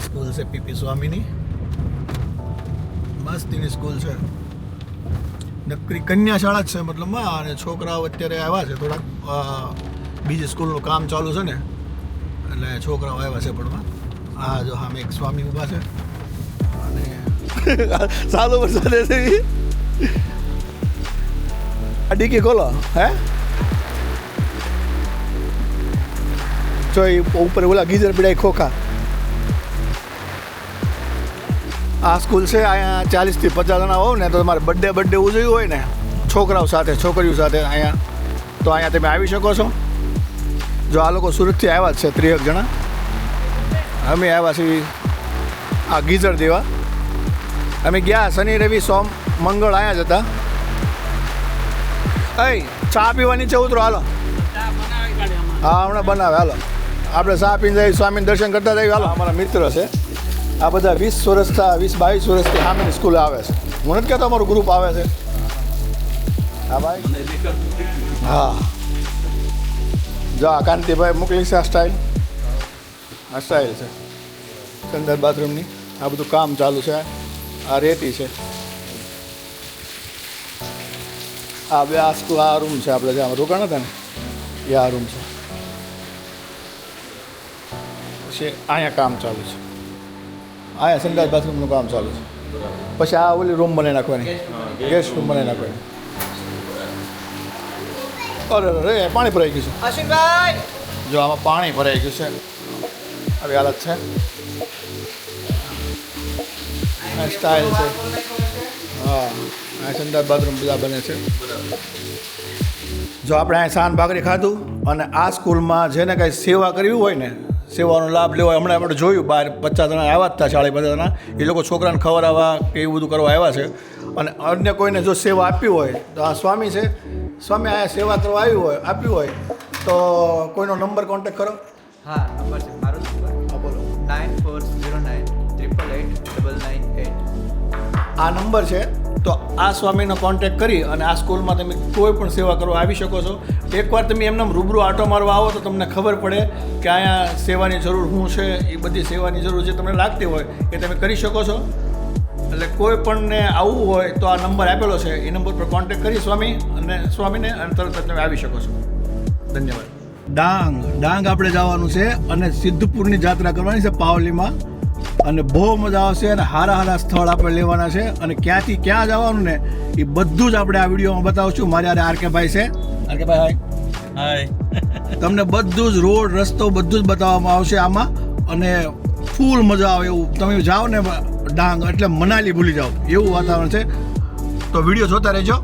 School છે PP સ્વામીની. મસ્તીની school છે. નકરી કન્યા શાળા જ છે મતલબમાં અને છોકરાઓ અત્યારે આવ્યા છે થોડાક બીજી સ્કૂલનું કામ ચાલુ છે ને, એટલે છોકરાઓ આવ્યા છે ભણવા. આ જો સામે એક સ્વામી ઊભા છે. અને સાલો વરસાદ છે. આ ડીકી ખોલો, હે? જો ઉપર ઓલા ગીઝર પીડાય ખોખા. આ સ્કૂલ છે અહીંયા ચાલીસથી પચાસ જણા હોવ ને, તો તમારે બર્થડે બર્થડે ઉજવ્યું હોય ને, છોકરાઓ સાથે, છોકરીઓ સાથે અહીંયા, તો અહીંયા તમે આવી શકો છો. જો આ લોકો સુરતથી આવ્યા જ છે ત્રીસેક જણા. અમે આવ્યા છીએ આ ગીઝર દેવા. અમે ગયા શનિ, રવિ, સોમ, મંગળ અહીંયા જ હતા. અહીં, ચા પીવાની છે, ઉતરો, હાલો. હા, હમણાં બનાવે, હાલો. આપણે ચા પીને જઈ સ્વામીને દર્શન કરતા જઈએ, હાલો. અમારા મિત્ર છે. આ બધા વીસ વર્ષથી વીસ બાવીસ વર્ષથી સામેની સ્કૂલે આવે છે. હું નથી કહેતો અમારું ગ્રુપ આવે છે. હા ભાઈ. હા. જો આ કાંતિભાઈ મોકલી છે આ સ્ટાઇલ આ સ્ટાઇલ છે. સંદર બાથરૂમની આ બધું કામ ચાલુ છે. આ રેતી છે. આ બે આ સ્કૂલ આ રૂમ છે આપણે જ્યાં. રોકાણ હતા ને? એ આ રૂમ છે. પછી અહીંયા કામ ચાલુ છે. અહીંયા સંડાસ બાથરૂમનું કામ ચાલુ છે. પછી આ ઓલી રૂમ બનાવી નાખવાની. ગેસ્ટ રૂમ બનાવી નાખવાની. અરે અરે પાણી ભરાઈ ગયું છે. અશ્વિનભાઈ જો આમાં પાણી ભરાઈ ગયું છે. આવી હાલત છે. સ્ટાઇલ છે. હા આ સંડાસ બાથરૂમ બધા બને છે. જો આપણે અહીં સાન ભાખરી ખાધું અને આ સ્કૂલમાં જેને કાંઈ સેવા કરવી હોય ને સેવાનો લાભ લેવો હમણાં આપણે જોયું બહાર પચાસ જણા આવ્યા જ હતા ચાળીસ પચાસ જણા. એ લોકો છોકરાને ખવડાવવા કે એવું બધું કરવા આવ્યા છે. અને અન્ય કોઈને જો સેવા આપી હોય તો આ સ્વામી છે. સ્વામી આ સેવા કરવા આવી હોય આપી હોય તો કોઈનો નંબર કોન્ટેક કરો હા નંબર છે. મારો બોલો. Nine four zero nine triple eight double nine eight આ નંબર છે? તો આ સ્વામીનો કોન્ટેક કરી અને આ સ્કૂલમાં તમે કોઈ પણ સેવા કરવા આવી શકો છો. એકવાર તમે એમને રૂબરૂ આટો મારવા આવો તો તમને ખબર પડે કે અહીંયા સેવાની જરૂર શું છે, એ બધી સેવાની જરૂર જે તમને લાગતી હોય એ તમે કરી શકો છો. એટલે કોઈ પણને આવવું હોય તો આ નંબર આપેલો છે, એ નંબર પર કોન્ટેક કરી સ્વામી અને સ્વામીને અને તરત તમે આવી શકો છો. ધન્યવાદ. ડાંગ ડાંગ આપણે જવાનું છે અને સિદ્ધપુરની જાત્રા કરવાની છે પાવલીમાં. અને બહુ મજા આવશે અને હારા હારા સ્થળ આપણે લેવાના છે અને ક્યાંથી ક્યાં જવાનું ને એ બધું જ આપણે આ વિડીયોમાં બતાવશું. મારે આરે આરકે ભાઈ છે. આરકે ભાઈ હાય તમને બધું જ રોડ રસ્તો બધું જ બતાવવામાં આવશે આમાં. અને ફૂલ મજા આવે એવું. તમે જાઓ ને ડાંગ એટલે મનાલી ભૂલી જાઓ. એવું વાતાવરણ છે. તો વીડિયો જોતા રહેજો.